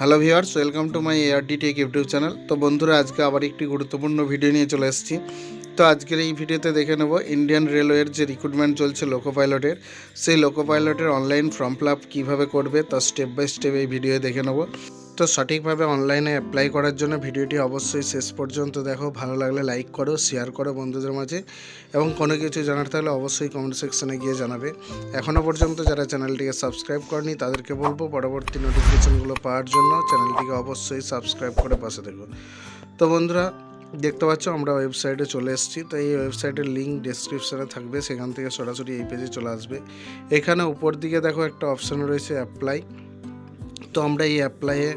Hello viewers welcome to my ARD tech YouTube channel তো বন্ধুরা, আজকে আবার একটি গুরুত্বপূর্ণ ভিডিও নিয়ে চলে এসেছি। তো আজকের এই ভিডিওতে দেখে নেব ইন্ডিয়ান রেলওয়ের যে রিক্রুটমেন্ট চলছে লোকো পাইলটের সেই লোকো পাইলটের অনলাইন ফর্ম ফিল আপ কীভাবে করবে, তা স্টেপ বাই স্টেপ এই ভিডিও দেখে নেব। তো সঠিকভাবে অনলাইনে অ্যাপ্লাই করার জন্য ভিডিওটি অবশ্যই শেষ পর্যন্ত দেখো। ভালো লাগলে লাইক করো শেয়ার করো বন্ধুদের মাঝে এবং কোনো কিছু জানার থাকলে অবশ্যই কমেন্ট সেকশনে গিয়ে জানাবে। এখনও পর্যন্ত যারা চ্যানেলটিকে সাবস্ক্রাইব করেনি, তাদেরকে বলব পরবর্তী নোটিফিকেশনগুলো পাওয়ার জন্য চ্যানেলটিকে অবশ্যই সাবস্ক্রাইব করে পাশে দেখো তো বন্ধুরা, দেখতে পাচ্ছ আমরা ওয়েবসাইটে চলে এসেছি। তো এই ওয়েবসাইটের লিঙ্ক ডেসক্রিপশানে থাকবে। সেখান থেকে সরাসরি এই পেজে চলে আসবে। এখানে উপর দিকে দেখো একটা অপশান রয়েছে অ্যাপ্লাই তো আমরা এই অ্যাপ্লাইয়ে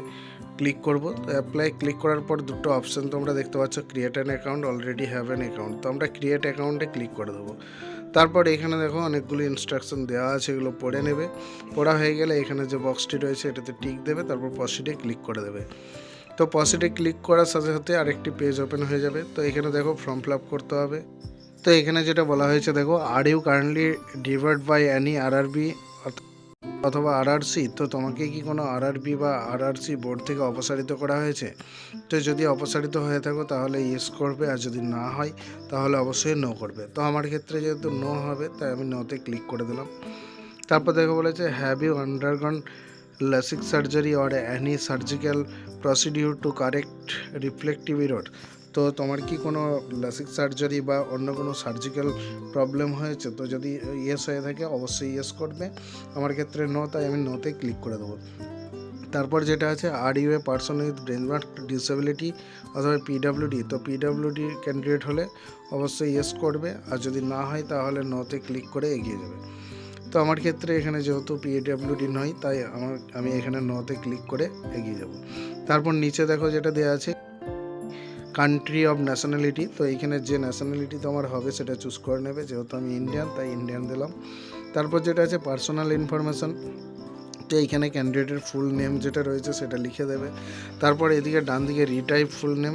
ক্লিক করব। তো অ্যাপ্লাই ক্লিক করার পর দুটো অপশান তোমরা দেখতে পাচ্ছ create an account already have an account তো আমরা ক্রিয়েট অ্যাকাউন্টে ক্লিক করে দেবো। তারপর এখানে দেখো অনেকগুলি ইনস্ট্রাকশন দেওয়া আছে, এগুলো পড়ে নেবে। পড়া হয়ে গেলে এখানে যে বক্সটি রয়েছে, এটাতে টিক দেবে, তারপর পসিটে ক্লিক করে দেবে। তো পসিটে ক্লিক করার সাথে সাথে আরেকটি পেজ ওপেন হয়ে যাবে। তো এখানে দেখো ফর্ম ফিল করতে হবে। তো এখানে যেটা বলা হয়েছে, দেখো are you currently debarred by any RRB অথবা আরআরসি তো তোমাকে কি কোনো আরআরবি বা আরআরসি বোর্ড থেকে অপসারিত করা হয়েছে? তো যদি অপসারিত হয়ে থাকো তাহলে ইয়েস করবে, আর যদি না হয় তাহলে অবশ্যই নো করবে। তো আমার ক্ষেত্রে যেহেতু নো হবে, তাই আমি নোতে ক্লিক করে দিলাম। তারপর দেখো বলেছে have you undergone LASIK surgery or any surgical procedure to correct refractive error তো তোমার কি কোনো লাসিক সার্জারি বা অন্য কোনো সার্জিক্যাল প্রবলেম হয়েছে? তো যদি ইয়েস হয়ে থাকে, অবশ্যই ইয়েস করবে। আমার ক্ষেত্রে ন তাই আমি নোতে ক্লিক করে দেবো। তারপর যেটা আছে are you a person with brain disability অথবা পিডাব্লিউডি তো পিডাব্লিউডি ক্যান্ডিডেট হলে অবশ্যই ইয়েস করবে। আর যদি না হয়, তাহলে নোতে ক্লিক করে এগিয়ে যাবে। তো আমার ক্ষেত্রে এখানে যেহেতু পিডাব্লিউডি নয়, তাই আমার, আমি এখানে নোতে ক্লিক করে এগিয়ে যাব। তারপর নিচে দেখো যেটা দেওয়া আছে। কান্ট্রি অফ ন্যাশনালিটি তো এইখানে যে ন্যাশনালিটি তোমার হবে সেটা চুজ করে নেবে। যেহেতু আমি ইন্ডিয়ান তাই ইন্ডিয়ান দিলাম। তারপর যেটা আছে পার্সোনাল ইনফরমেশন তো এইখানে ক্যান্ডিডেটের ফুল নেম যেটা রয়েছে সেটা লিখে দেবে। তারপর এদিকে ডান দিকে রিটাইপ ফুল নেম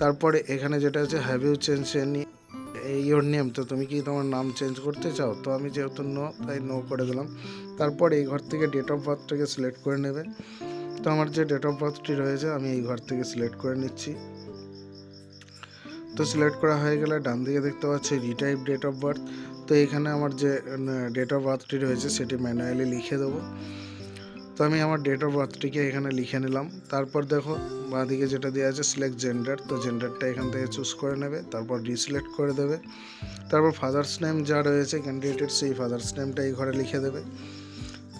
তারপরে এখানে যেটা আছে have you change any your name তো তুমি কি তোমার নাম চেঞ্জ করতে চাও? তো আমি যেহেতু নো তাই নো করে দিলাম। তারপর এই ঘর থেকে ডেট অফ বার্থটাকে সিলেক্ট করে নেবে। তো আমার যে ডেট অফ বার্থটি রয়েছে, আমি এই ঘর থেকে সিলেক্ট করে নিচ্ছি। তো সিলেক্ট করা হয়ে গেলে ডান দিকে দেখতে পাচ্ছি রিটাইপ ডেট অফ বার্থ তো এখানে আমার যে ডেট অফ বার্থটি রয়েছে সেটি ম্যানুয়ালি লিখে দেবো। তো আমি আমার ডেট অফ বার্থটিকে এখানে লিখে নিলাম। তারপর দেখো বাঁদিকে যেটা দেওয়া আছে সিলেক্ট জেন্ডার তো জেন্ডারটা এখান থেকে চুজ করে নেবে, তারপর রিসিলেক্ট করে দেবে। তারপর ফাদার্স নেম যা রয়েছে ক্যান্ডিডেটের সেই ফাদার্স নেমটা এই ঘরে লিখে দেবে।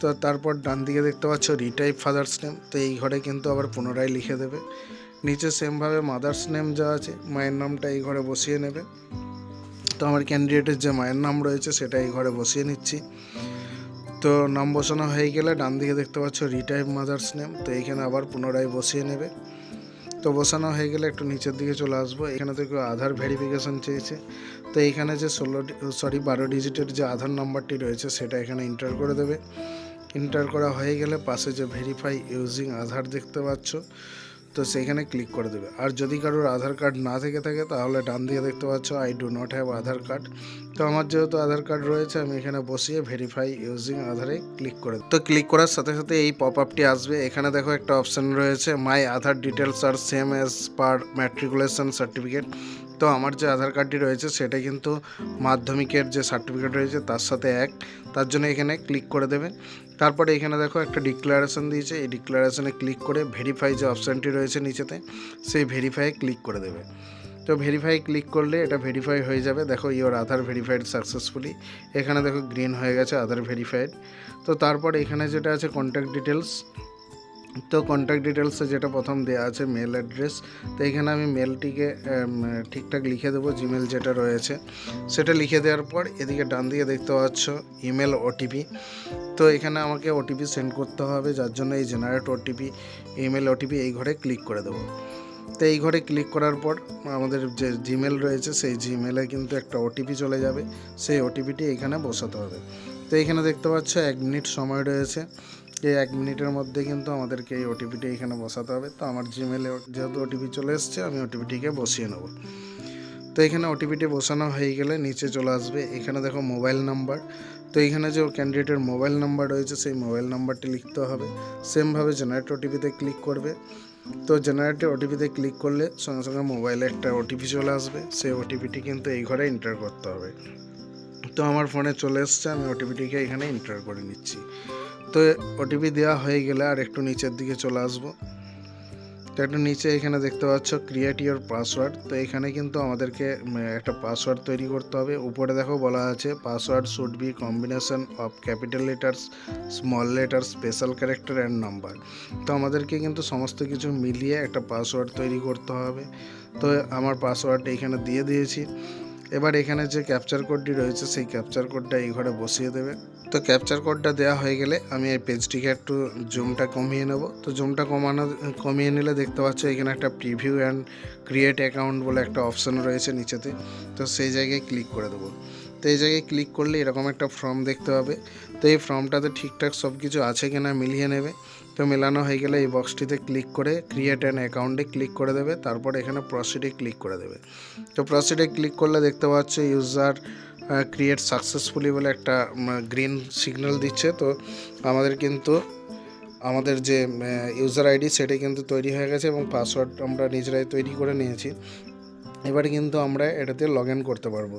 তো তারপর ডান দিকে দেখতে পাচ্ছ রিটাইপ ফাদার্স নেম তো এই ঘরে কিন্তু আবার পুনরায় লিখে দেবে। নিচে সেমভাবে মাদার্স নেম যা আছে, মায়ের নামটা এই ঘরে বসিয়ে নেবে। তো আমার ক্যান্ডিডেটের যে মায়ের নাম রয়েছে, সেটা এই ঘরে বসিয়ে নিচ্ছি। তো নাম বসানো হয়ে গেলে ডান দিকে দেখতে পাচ্ছ রিটাইপ মাদার্স নেম তো এইখানে আবার পুনরায় বসিয়ে নেবে। তো বসানো হয়ে গেলে একটু নিচের দিকে চলে আসব, এখানে থেকে আধার ভেরিফিকেশন চেয়েছে। তো এইখানে যে ষোলো সরি বারো ডিজিটের যে আধার নাম্বারটি রয়েছে, সেটা এখানে এন্টার করে দেবে। এন্টার করা হয়ে গেলে পাশে যে ভেরিফাই ইউজিং আধার দেখতে পাচ্ছ তো সেইখানে ক্লিক করে দেবে। আর যদি কারোর আধার কার্ড না থেকে থাকে, তাহলে ডান দিকে দেখতে পাচ্ছ I do not have Aadhaar card তো আমার যেহেতু আধার কার্ড রয়েছে, আমি এখানে বসিয়ে ভেরিফাই ইউজিং আধারে ক্লিক করে তো ক্লিক করার সাথে সাথে এই পপ আপটি আসবে। এখানে দেখো একটা অপশান রয়েছে my Aadhaar details are same as per matriculation certificate তো আমার যে আধার কার্ডটি রয়েছে সেটা কিন্তু মাধ্যমিকের যে সার্টিফিকেট রয়েছে তার সাথে এক। তার জন্য এখানে ক্লিক করে দেবে। তারপরে এখানে দেখো একটা ডিক্লারেশন দিয়েছে। এই ডিক্লারেশনে ক্লিক করে ভেরিফাই যে অপশানটি রয়েছে নিচেতে, সেই ভেরিফাইয়ে ক্লিক করে দেবে। তো ভেরিফাই ক্লিক করলে এটা ভেরিফাই হয়ে যাবে। দেখো ইওর আধার ভেরিফাইড সাকসেসফুলি এখানে দেখো গ্রিন হয়ে গেছে, আধার ভেরিফাইড তো তারপর এখানে যেটা আছে কন্ট্যাক্ট ডিটেলস তো কন্ট্যাক্ট ডিটেলসে যেটা প্রথম দেওয়া আছে মেল অ্যাড্রেস তো এখানে আমি মেলটিকে ঠিকঠাক লিখে দেবো জিমেল যেটা রয়েছে। সেটা লিখে দেওয়ার পর এদিকে ডান দিকে দেখতে পাচ্ছ ইমেল ওটিপি তো এখানে আমাকে ওটিপি সেন্ড করতে হবে, যার জন্য এই জেনারেট ওটিপি ইমেল ওটিপি এই ঘরে ক্লিক করে দেবো। তো এই ঘরে ক্লিক করার পর আমাদের যে জিমেল রয়েছে, সেই জিমেলে কিন্তু একটা ওটিপি চলে যাবে। সেই ওটিপিটি এখানে বসাতে হবে। তো এখানে দেখতে পাচ্ছ এক মিনিট সময় রয়েছে। এই এক মিনিটের মধ্যে কিন্তু আমাদেরকে এই ওটিপিটি এখানে বসাতে হবে। তো আমার জিমেলে যেহেতু ওটিপি চলে এসছে, আমি ওটিপিটিকে বসিয়ে নেব। তো এখানে ওটিপিটি বসানো হয়ে গেলে নিচে চলে আসবে। এখানে দেখো মোবাইল নাম্বার। তো এইখানে যে ক্যান্ডিডেটের মোবাইল নাম্বার রয়েছে, সেই মোবাইল নাম্বারটি লিখতে হবে। সেমভাবে জেনারেট ওটিপিতে ক্লিক করবে। তো জেনারেটে ওটিপিতে ক্লিক করলে সঙ্গে সঙ্গে মোবাইলে একটা ওটিপি চলে আসবে। সেই ওটিপিটি কিন্তু এই ঘরে এন্টার করতে হবে। তো আমার ফোনে চলে এসছে, আমি ওটিপিটিকে এখানে এন্টার করে নিচ্ছি। তো ওটিপি দেওয়া হয়ে গেলে আর একটু নিচের দিকে চলে আসব। তো একটু নিচে এখানে দেখতে পাচ্ছ ক্রিয়েট ইওর পাসওয়ার্ড তো এখানে কিন্তু আমাদেরকে একটা পাসওয়ার্ড তৈরি করতে হবে। উপরে দেখো বলা আছে password should be combination of capital letters small letter special character and number তো আমাদেরকে কিন্তু সমস্ত কিছু মিলিয়ে একটা পাসওয়ার্ড তৈরি করতে হবে। তো আমার পাসওয়ার্ড এখানে দিয়ে দিয়েছি। এবার এখানে যে ক্যাপচার কোডটি রয়েছে, সেই ক্যাপচার কোডটা এই ঘরে বসিয়ে দেবে। তো ক্যাপচার কোডটা দেওয়া হয়ে গেলে আমি এই পেজটিকে একটু জুমটা কমিয়ে নেব। তো জুমটা কমানো, কমিয়ে নিলে দেখতে পাচ্ছ এখানে একটা প্রিভিউ অ্যান্ড ক্রিয়েট অ্যাকাউন্ট বলে একটা অপশন রয়েছে নিচেতে। তো সেই জায়গায় ক্লিক করে দেবো। তো এই জায়গায় ক্লিক করলে এরকম একটা ফর্ম দেখতে পাবে। তো এই ফর্মটাতে ঠিকঠাক সব কিছু আছে কিনা মিলিয়ে নেবে। তো মেলানো হয়ে গেলে এই বক্সটিতে ক্লিক করে ক্রিয়েট অ্যান অ্যাকাউন্টে ক্লিক করে দেবে। তারপর এখানে প্রসিডে ক্লিক করে দেবে। তো প্রসিডে ক্লিক করলে দেখতে পাচ্ছ ইউজার ক্রিয়েট সাকসেসফুলি বলে একটা গ্রিন সিগন্যাল দিচ্ছে। তো আমাদের কিন্তু, আমাদের যে ইউজার আইডি সেটা কিন্তু তৈরি হয়ে গেছে এবং পাসওয়ার্ড আমরা নিজেরাই তৈরি করে নিয়েছি। এবারে কিন্তু আমরা এটাতে লগ ইন করতে পারব।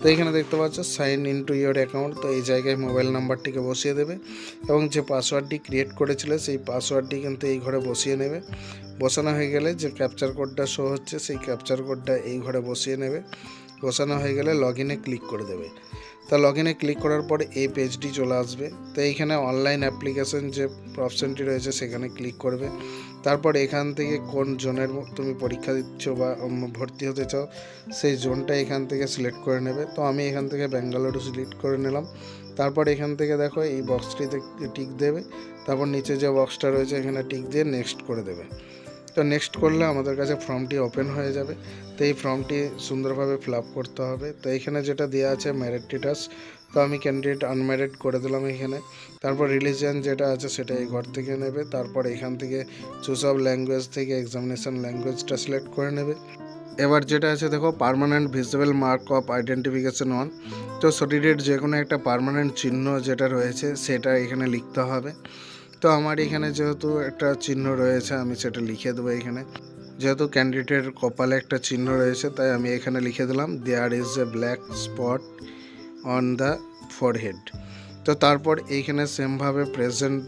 তো এখানে দেখতে পাচ্ছ sign in to your account তো এই জায়গায় মোবাইল নাম্বারটিকে বসিয়ে দেবে এবং যে পাসওয়ার্ডটি ক্রিয়েট করেছিল, সেই পাসওয়ার্ডটি কিন্তু এই ঘরে বসিয়ে নেবে। বসানো হয়ে গেলে যে ক্যাপচার কোডটা শো হচ্ছে, সেই ক্যাপচার কোডটা এই ঘরে বসিয়ে নেবে। বসানো হয়ে গেলে লগ ইনে ক্লিক করে দেবে। তা লগ ইনে ক্লিক করার পর এই পেজটি চলে আসবে। তো এইখানে অনলাইন অ্যাপ্লিকেশন যে অপশানটি রয়েছে সেখানে ক্লিক করবে। তারপর এখান থেকে কোন জোনের তুমি পরীক্ষা দিচ্ছ বা ভর্তি হতে চাও, সেই জোনটা এখান থেকে সিলেক্ট করে নেবে। তো আমি এখান থেকে ব্যাঙ্গালুরু সিলেক্ট করে নিলাম। তারপর এখান থেকে দেখো এই বক্সটিতে টিক দেবে। তারপর নিচে যে বক্সটা রয়েছে এখানে টিক দিয়ে নেক্সট করে দেবে। তো নেক্সট করলে আমাদের কাছে ফর্মটি ওপেন হয়ে যাবে। তো এই ফর্মটি সুন্দরভাবে ফিল করতে হবে। তো এখানে যেটা দেওয়া আছে ম্যারিড স্ট্যাটাস তো আমি ক্যান্ডিডেট আনম্যারিড করে দিলাম এখানে। তারপর রিলিজিয়ান যেটা আছে, সেটা এই ঘর থেকে নেবে। তারপর এখান থেকে চুজ অফ ল্যাঙ্গুয়েজ থেকে এক্সামিনেশন ল্যাঙ্গুয়েজটা সিলেক্ট করে নেবে। এবার যেটা আছে, দেখো permanent visible mark of identification one তো শরীরের যে কোনো একটা পার্মানেন্ট চিহ্ন যেটা রয়েছে, সেটা এখানে লিখতে হবে। তো আমার এখানে যেহেতু একটা চিহ্ন রয়েছে, আমি সেটা লিখে দেবো এখানে। যেহেতু ক্যান্ডিডেটের কপালে একটা চিহ্ন রয়েছে, তাই আমি এখানে লিখে দিলাম there is a black spot on the forehead তো তারপর এইখানে সেমভাবে present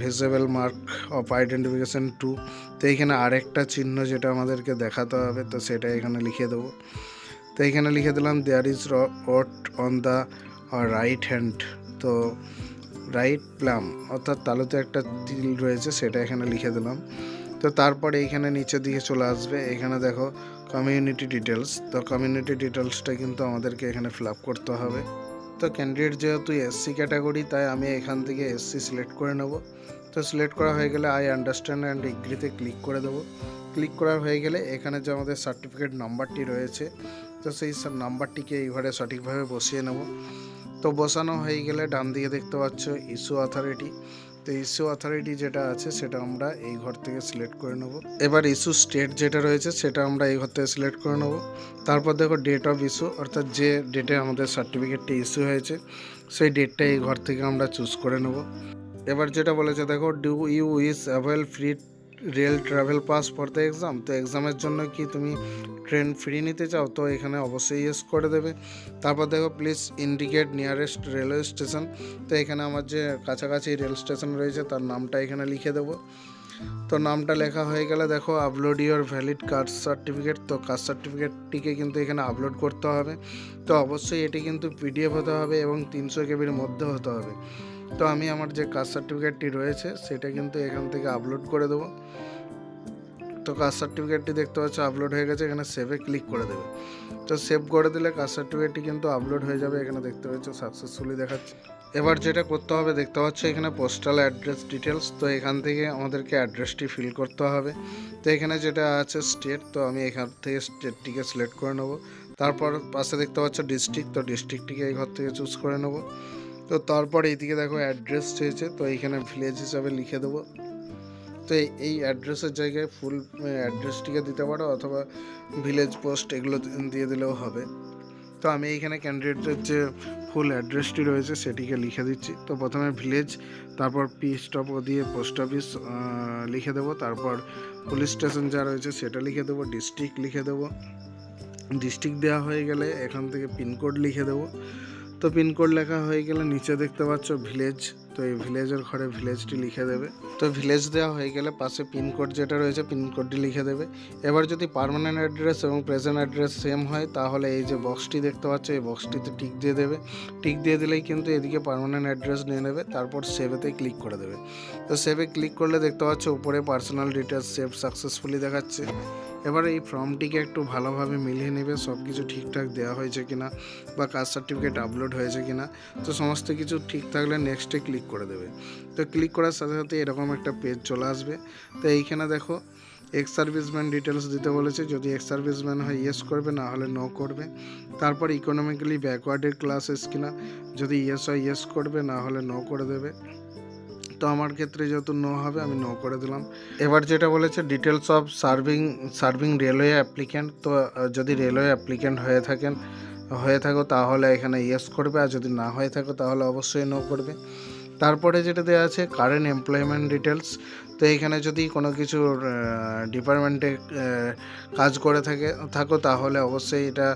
visible mark of identification two তো এইখানে আরেকটা চিহ্ন যেটা আমাদেরকে দেখাতে হবে, তো সেটা এখানে লিখে দেবো। তো এইখানে লিখে দিলাম there is wart on the right hand তো রাইট প্লাম অর্থাৎ তালুতে একটা তিল রয়েছে, সেটা এখানে লিখে দিলাম। তো তারপরে এইখানে নিচের দিকে চলে আসবে, এখানে দেখো কমিউনিটি ডিটেলস তো কমিউনিটি ডিটেলসটা কিন্তু আমাদেরকে এখানে ফিল করতে হবে। তো ক্যান্ডিডেট যেহেতু এসসি ক্যাটাগরি তাই আমি এখান থেকে এসসি সিলেক্ট করে নেব। তো সিলেক্ট করা হয়ে গেলে আই আন্ডারস্ট্যান্ড অ্যান্ড এগ্রিতে ক্লিক করে দেবো। ক্লিক করা হয়ে গেলে এখানে যে আমাদের সার্টিফিকেট নাম্বারটি রয়েছে, তো সেই নাম্বারটিকে এই ঘরে সঠিকভাবে বসিয়ে নেব। তো বসানো হয়ে গেলে ডান দিকে দেখতে পাচ্ছ ইস্যু অথরিটি। তো ইস্যু অথরিটি যেটা আছে সেটা আমরা এই ঘর থেকে সিলেক্ট করে নেব। এবার ইস্যু স্টেট যেটা রয়েছে সেটা আমরা এই ঘর থেকে সিলেক্ট করে নেব। তারপর দেখো ডেট অফ ইস্যু, অর্থাৎ যে ডেটে আমাদের সার্টিফিকেটটি ইস্যু হয়েছে, সেই ডেটটা এই ঘর থেকে আমরা চুজ করে নেব। এবার যেটা বলেছে, দেখো do you wish avail free rail travel pass for the exam, তো এক্সামের জন্য কি তুমি ট্রেন ফ্রি নিতে চাও? তো এখানে অবশ্যই ইয়েস করে দেবে। তারপর দেখো please indicate nearest railway station তো এখানে আমার যে কাছাকাছি রেল স্টেশন রয়েছে, তার নামটা এখানে লিখে দেবো। তো নামটা লেখা হয়ে গেলে দেখো upload your valid caste certificate তো কাস্ট সার্টিফিকেটটিকে কিন্তু এখানে আপলোড করতে হবে। তো অবশ্যই এটি কিন্তু পিডিএফ হতে হবে এবং তিনশো কেবির মধ্যে হতে হবে। তো আমি আমার যে কাস্ট সার্টিফিকেটটি রয়েছে, সেটা কিন্তু এখান থেকে আপলোড করে দেবো। তো কাস্ট সার্টিফিকেটটি দেখতে পাচ্ছ আপলোড হয়ে গেছে, এখানে সেভে ক্লিক করে দেবে। তো সেভ করে দিলে কাস্ট সার্টিফিকেটটি কিন্তু আপলোড হয়ে যাবে, এখানে দেখতে পাচ্ছ সাকসেসফুলি দেখাচ্ছে। এবার যেটা করতে হবে, দেখতে পাচ্ছ, এখানে পোস্টাল অ্যাড্রেস ডিটেলস তো এখান থেকে আমাদেরকে অ্যাড্রেসটি ফিল করতে হবে। তো এখানে যেটা আছে স্টেট তো আমি এখান থেকে স্টেটটিকে সিলেক্ট করে নেব। তারপর পাশে দেখতে পাচ্ছ ডিস্ট্রিক্ট তো ডিস্ট্রিক্টটিকে এই ঘর থেকে চুজ করে নেব। তো তারপর এইদিকে দেখো অ্যাড্রেস চেয়েছে, তো এইখানে ভিলেজ হিসাবে লিখে দেবো। তো এই- অ্যাড্রেসের জায়গায় ফুল অ্যাড্রেসটিকে দিতে পারো অথবা ভিলেজ পোস্ট এগুলো দিয়ে দিলেও হবে। তো তো আমি এইখানে ক্যান্ডিডেটের যে ফুল অ্যাড্রেসটি রয়েছে সেটিকে লিখে দিচ্ছি। তো প্রথমে ভিলেজ তারপর পি স্টপ দিয়ে পোস্ট অফিস লিখে দেবো। তারপর পুলিশ স্টেশন যা রয়েছে সেটা লিখে দেবো ডিস্ট্রিক্ট লিখে দেবো। ডিস্ট্রিক্ট দেওয়া হয়ে গেলে এখান থেকে পিনকোড লিখে দেবো। তো পিনকোড লেখা হয়ে গেলে নিচে দেখতে পাচ্ছ ভিলেজ তো এই ভিলেজের ঘরে ভিলেজটি লিখে দেবে। তো ভিলেজ দেওয়া হয়ে গেলে পাশে পিনকোড যেটা রয়েছে পিনকোডটি লিখে দেবে। এবার যদি পারমানেন্ট অ্যাড্রেস এবং প্রেজেন্ট অ্যাড্রেস সেম হয়, তাহলে এই যে বক্সটি দেখতে পাচ্ছ, এই বক্সটিতে টিক দিয়ে দেবে। টিক দিয়ে দিলেই কিন্তু এদিকে পার্মানেন্ট অ্যাড্রেস নিয়ে নেবে, তারপর সেভেতে ক্লিক করে দেবে। তো সেভে ক্লিক করলে দেখতে পাচ্ছ, উপরে পার্সোনাল ডিটেলস সেভ সাকসেসফুলি দেখাচ্ছে। এবার এই ফর্মটিকে একটু ভালোভাবে মিলিয়ে নেবে সব কিছু ঠিকঠাক দেওয়া হয়েছে কিনা বা কাস্ট সার্টিফিকেট আপলোড হয়েছে কিনা, তো সমস্ত কিছু ঠিক থাকলে নেক্সটে ক্লিক করে দেবে। তো ক্লিক করার সাথে সাথে এরকম একটা পেজ চলে আসবে। তো এইখানে দেখো এক্স সার্ভিসম্যান ডিটেলস দিতে বলেছে, যদি এক্স সার্ভিসম্যান হয় ইয়েস করবে, না হলে নো করবে। তারপর ইকোনমিক্যালি ব্যাকওয়ার্ডের ক্লাসেস কিনা, যদি ইয়েস হয় ইয়েস করবে, না হলে নো করে দেবে। তো আমার ক্ষেত্রে যেহেতু নো হবে, আমি নো করে দিলাম। এবার যেটা বলেছে details of serving serving railway applicant তো যদি রেলওয়ে অ্যাপ্লিক্যান্ট হয়ে থাকেন, হয়ে থাকো তাহলে এখানে ইয়েস করবে, আর যদি না হয়ে থাকো তাহলে অবশ্যই নো করবে। তারপরে যেটা দেওয়া আছে কারেন্ট এমপ্লয়মেন্ট ডিটেলস তো এইখানে যদি কোনো কিছু ডিপার্টমেন্টে কাজ করে থাকে, থাকো তাহলে অবশ্যই এটা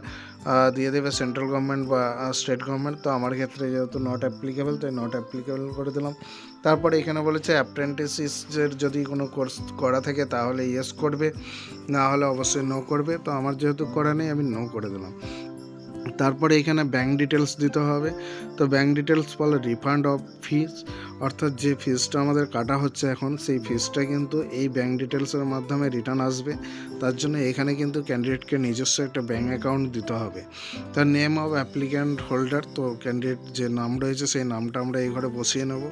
দিয়ে দেবে সেন্ট্রাল গভর্নমেন্ট বা স্টেট গভর্নমেন্ট তো আমার ক্ষেত্রে যেহেতু নট অ্যাপ্লিকেবল তাই নট অ্যাপ্লিকেবল করে দিলাম। তারপরে এখানে বলেছে অ্যাপ্রেন্টিসের যদি কোনো কোর্স করা থাকে, তাহলে ইয়েস করবে। না হলে অবশ্যই নো করবে। তো আমার যেহেতু করা নেই, আমি নো করে দিলাম। তারপরে এখানে ব্যাঙ্ক ডিটেলস দিতে হবে। তো ব্যাঙ্ক ডিটেলস বলে রিফান্ড অফ ফিস অর্থাৎ যে ফিসটা আমাদের কাটা হচ্ছে এখন, সেই ফিসটা কিন্তু এই ব্যাঙ্ক ডিটেলসের মাধ্যমে রিটার্ন আসবে। তার জন্য এখানে কিন্তু ক্যান্ডিডেটকে নিজস্ব একটা ব্যাঙ্ক অ্যাকাউন্ট দিতে হবে। তার নেম অফ অ্যাপ্লিক্যান্ট হোল্ডার তো ক্যান্ডিডেট যে নাম রয়েছে, সেই নামটা আমরা এই ঘরে বসিয়ে নেব।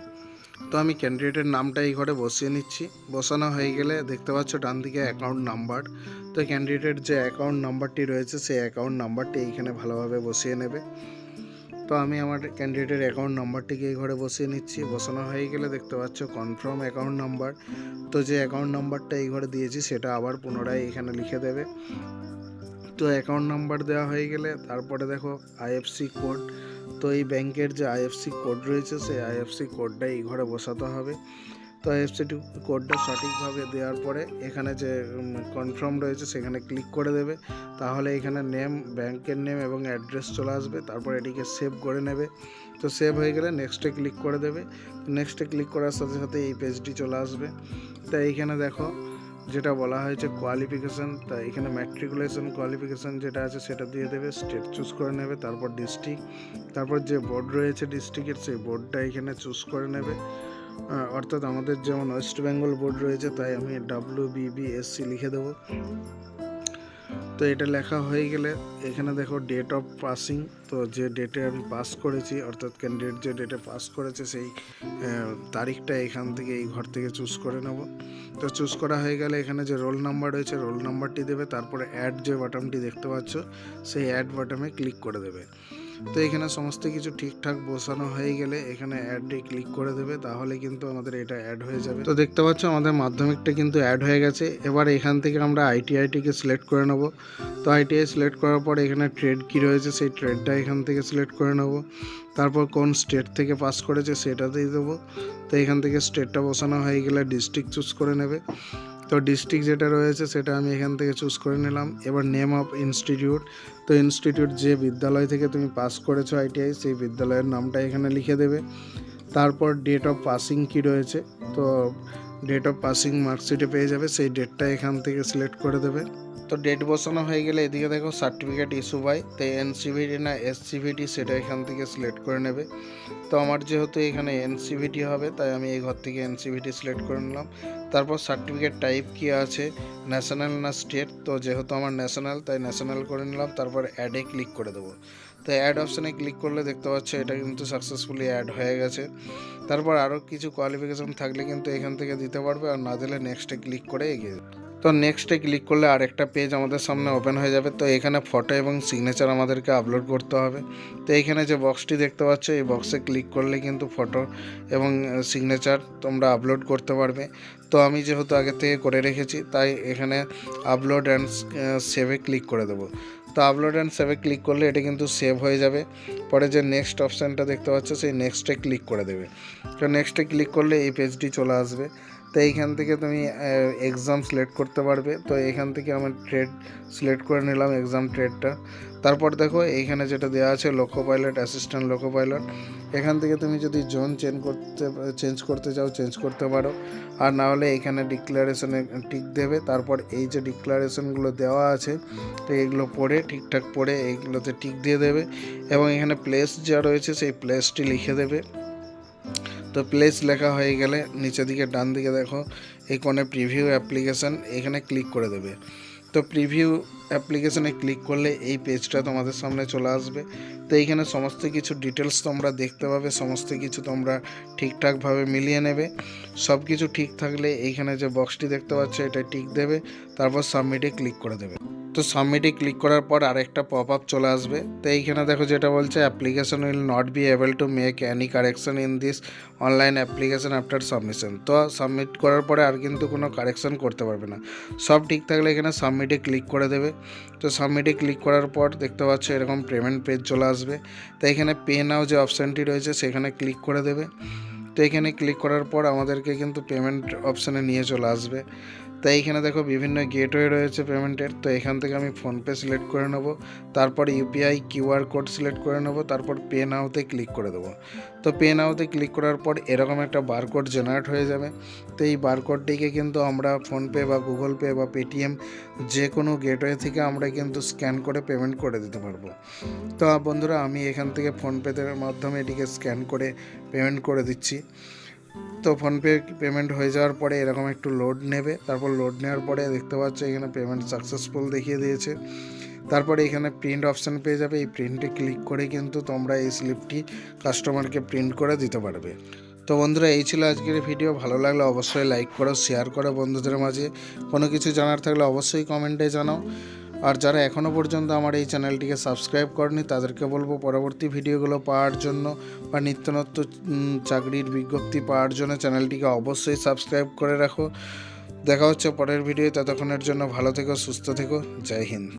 তো আমি ক্যান্ডিডেটের নামটা এই ঘরে বসিয়ে নিচ্ছি। বসানো হয়ে গেলে দেখতে পাচ্ছ ডান দিকে অ্যাকাউন্ট নাম্বার তো ক্যান্ডিডেট যে অ্যাকাউন্ট নাম্বারটি রয়েছে, সেই অ্যাকাউন্ট নাম্বারটি এইখানে ভালোভাবে বসিয়ে নেবে। তো আমি আমার ক্যান্ডিডেটের অ্যাকাউন্ট নাম্বারটিকে এই ঘরে বসিয়ে নিচ্ছি। বসানো হয়ে গেলে দেখতে পাচ্ছ কনফার্ম অ্যাকাউন্ট নাম্বার তো যে অ্যাকাউন্ট নাম্বারটা এই ঘরে দিয়েছি, সেটা আবার পুনরায় এখানে লিখে দেবে। তো অ্যাকাউন্ট নাম্বার দেওয়া হয়ে গেলে তারপরে দেখো আইএফসি কোড তো এই ব্যাংকের যে আইএফসি কোড রয়েছে, সেই আইএফসি কোডটা এই ঘরে বসাতে হবে। তো আইএফসি কোডটা সঠিকভাবে দেওয়ার পরে এখানে যে কনফার্ম রয়েছে সেখানে ক্লিক করে দেবে। তাহলে এখানে নেম ব্যাংকের নেম এবং অ্যাড্রেস চলে আসবে। তারপর এটিকে সেভ করে নেবে। তো সেভ হয়ে গেলে নেক্সটে ক্লিক করে দেবে। নেক্সটে ক্লিক করার সাথে সাথে এই পেজটি চলে আসবে। তো এইখানে দেখো, যেটা বলা হয়েছে কোয়ালিফিকেশান তা এখানে ম্যাট্রিকুলেশন কোয়ালিফিকেশান যেটা আছে সেটা দিয়ে দেবে। স্টেট চুজ করে নেবে, তারপর ডিস্ট্রিক্ট তারপর যে বোর্ড রয়েছে ডিস্ট্রিক্টের সেই বোর্ডটা এখানে চুজ করে নেবে। অর্থাৎ আমাদের যেমন ওয়েস্ট বেঙ্গল বোর্ড রয়েছে, তাই আমি ডাব্লিউ বিবিএসসি লিখে দেবো। তো এটা লেখা হয়ে গেলে এখানে দেখো ডেট অফ পাসিং তো যে ডেটে আমি পাস করেছি, অর্থাৎ ক্যান্ডিডেট যে ডেটে পাস করেছে, সেই তারিখটা এখান থেকে এই ঘর থেকে চুজ করে নেব। তো চুজ করা হয়ে গেলে এখানে যে রোল নাম্বার রয়েছে রোল নাম্বারটি দেবে, তারপরে অ্যাড যে বাটনটি দেখতে পাচ্ছ, সেই অ্যাড বাটনে ক্লিক করে দেবে। তো এখানে সমস্ত কিছু ঠিকঠাক বসানো হয়ে গেলে এখানে অ্যাডে ক্লিক করে দেবে, তাহলে কিন্তু আমাদের এটা অ্যাড হয়ে যাবে। তো দেখতে পাচ্ছ আমাদের মাধ্যমিকটা কিন্তু অ্যাড হয়ে গেছে। এবার এখান থেকে আমরা আইটিআইটিকে সিলেক্ট করে নেব। তো আইটিআই সিলেক্ট করার পর এখানে ট্রেড কি রয়েছে, সেই ট্রেডটা এখান থেকে সিলেক্ট করে নেব। তারপর কোন স্টেট থেকে পাস করেছে সেটা দিয়ে দেবো। তো এখান থেকে স্টেটটা বসানো হয়ে গেলে ডিস্ট্রিক্ট চুজ করে নেবে। তো ডিস্ট্রিক্ট যেটা রয়েছে সেটা আমি এখান থেকে চুজ করে নিলাম। এবার নেম অফ ইনস্টিটিউট তো ইনস্টিটিউট যে বিদ্যালয় থেকে তুমি পাস করেছ আইটিআই সেই বিদ্যালয়ের নামটা এখানে লিখে দেবে। তারপর ডেট অফ পাসিং কি রয়েছে, তো ডেট অফ পাসিং মার্কশিটে পেয়ে যাবে, সেই ডেটটা এখান থেকে সিলেক্ট করে দেবে। তো ডেট বসানো হয়ে গেলে এদিকে দেখো সার্টিফিকেট ইস্যু বাই তো এনসিভিটি না এসসিভিটি সেটা এখান থেকে সিলেক্ট করে নেবে। তো আমার যেহেতু এখানে এনসিভিটি হবে, তাই আমি এই ঘর থেকে এনসিভিটি সিলেক্ট করে নিলাম। তারপর সার্টিফিকেট টাইপ কি আছে? ন্যাশনাল না স্টেট তো যেহেতু আমার ন্যাশনাল তাই ন্যাশনাল করে নিলাম। তারপর অ্যাডে ক্লিক করে দেবো। তো অ্যাড অপশানে ক্লিক করলে দেখতে পাচ্ছ এটা কিন্তু সাকসেসফুলি অ্যাড হয়ে গেছে। তারপর আরও কিছু কোয়ালিফিকেশন থাকলে কিন্তু এখান থেকে দিতে পারবে, আর না দিলে নেক্সটে ক্লিক করে এগিয়ে। তো নেক্সটে ক্লিক করলে আরেকটা পেজ আমাদের সামনে ওপেন হয়ে যাবে। তো এখানে ফটো এবং সিগনেচার আমাদেরকে আপলোড করতে হবে। তো এখানে যে বক্সটি দেখতে পাচ্ছ, এই বক্সে ক্লিক করলে কিন্তু ফটো এবং সিগনেচার তোমরা আপলোড করতে পারবে। তো আমি যেহেতু আগে থেকে করে রেখেছি, তাই এখানে আপলোড অ্যান্ড সেভে ক্লিক করে দেবো। তো আপলোড অ্যান্ড সেভে ক্লিক করলে এটা কিন্তু সেভ হয়ে যাবে। পরে যে নেক্সট অপশানটা দেখতে পাচ্ছ, সেই নেক্সটে ক্লিক করে দেবে। তো নেক্সটে ক্লিক করলে এই পেজটি চলে আসবে। তো এইখান থেকে তুমি এক্সাম সিলেক্ট করতে পারবে। তো এখান থেকে আমি ট্রেড সিলেক্ট করে নিলাম এক্সাম ট্রেডটা তারপর দেখো, এইখানে যেটা দেওয়া আছে loco pilot assistant loco pilot এখান থেকে তুমি যদি জোন চেঞ্জ করতে চেঞ্জ করতে চাও চেঞ্জ করতে পারো। আর না হলে এখানে ডিক্লারেশনে টিক দেবে। তারপর এই যে ডিক্লারেশনগুলো দেওয়া আছে তো এগুলো পড়ে, ঠিকঠাক পড়ে, এইগুলোতে টিক দিয়ে দেবে। এবং এখানে প্লেস যা রয়েছে, সেই প্লেসটি লিখে দেবে। তো প্লেস লেখা হয়ে গেলে নিচের দিকে ডান দিকে দেখো, এই কোণে প্রিভিউ অ্যাপ্লিকেশান এখানে ক্লিক করে দেবে। তো প্রিভিউ অ্যাপ্লিকেশানে ক্লিক করলে এই পেজটা তোমাদের সামনে চলে আসবে। তো এইখানে সমস্ত কিছু ডিটেলস তোমরা দেখতে পাবে, সমস্ত কিছু তোমরা ঠিকঠাকভাবে মিলিয়ে নেবে। সব কিছু ঠিক থাকলে এইখানে যে বক্সটি দেখতে পাচ্ছ, এটা টিক দেবে, তারপর সাবমিটে ক্লিক করে দেবে। তো সাবমিটে ক্লিক করার পর আরেকটা পপ আপ চলে আসবে। তো এইখানে দেখো যেটা বলছে application will not be able to make any correction in this online application after submission তো সাবমিট করার পরে আর কিন্তু কোনো কারেকশন করতে পারবে না। সব ঠিক থাকলে এখানে সাবমিটে ক্লিক করে দেবে। তো সাবমিটে ক্লিক করার পর দেখতে পাচ্ছ এরকম পেমেন্ট পেজ চলে আসবে। তো এখানে পে নাও যে অপশানটি রয়েছে, সেখানে ক্লিক করে দেবে। তো এখানে ক্লিক করার পর আমাদেরকে কিন্তু পেমেন্ট অপশানে নিয়ে চলে আসবে। তাই এখানে দেখো বিভিন্ন গেটওয়ে রয়েছে পেমেন্টের, তো এখান থেকে আমি ফোনপে সিলেক্ট করে নেব। তারপর ইউপিআই কিউআর কোড সিলেক্ট করে নেব, তারপর পে নাওতে ক্লিক করে দেবো। তো পে নাওতে ক্লিক করার পর এরকম একটা বারকোড জেনারেট হয়ে যাবে। তো এই বারকোডটিকে কিন্তু আমরা ফোনপে বা গুগল পে বা পেটিএম যে কোনো গেটওয়ে থেকে আমরা কিন্তু স্ক্যান করে পেমেন্ট করে দিতে পারব। তো বন্ধুরা, আমি এখান থেকে ফোনপেতে মাধ্যমে এটিকে স্ক্যান করে পেমেন্ট করে দিচ্ছি। তো ফোনপে পেমেন্ট হয়ে যাওয়ার পরে এরকম একটু লোড নেবে। তারপর লোড নেওয়ার পরে দেখতে পাচ্ছ এখানে পেমেন্ট সাকসেসফুল দেখিয়ে দিয়েছে। তারপরে এখানে প্রিন্ট অপশান পেয়ে যাবে। এই প্রিন্টে ক্লিক করে কিন্তু তোমরা এই স্লিপটি কাস্টমারকে প্রিন্ট করে দিতে পারবে। তো বন্ধুরা, এই ছিল আজকের ভিডিও ভালো লাগলে অবশ্যই লাইক করো শেয়ার করো বন্ধুদের মাঝে। কোনো কিছু জানার থাকলে অবশ্যই কমেন্টে জানাও। আর যারা এখনও পর্যন্ত আমার এই চ্যানেলটিকে সাবস্ক্রাইব করেনি, তাদেরকে বলব পরবর্তী ভিডিওগুলো পাওয়ার জন্য বা নিত্যনত্য চাকরির বিজ্ঞপ্তি পাওয়ার জন্য চ্যানেলটিকে অবশ্যই সাবস্ক্রাইব করে রাখো। দেখা হচ্ছে পরের ভিডিও ততক্ষণের জন্য ভালো থেকো, সুস্থ থেকো। জয় হিন্দ।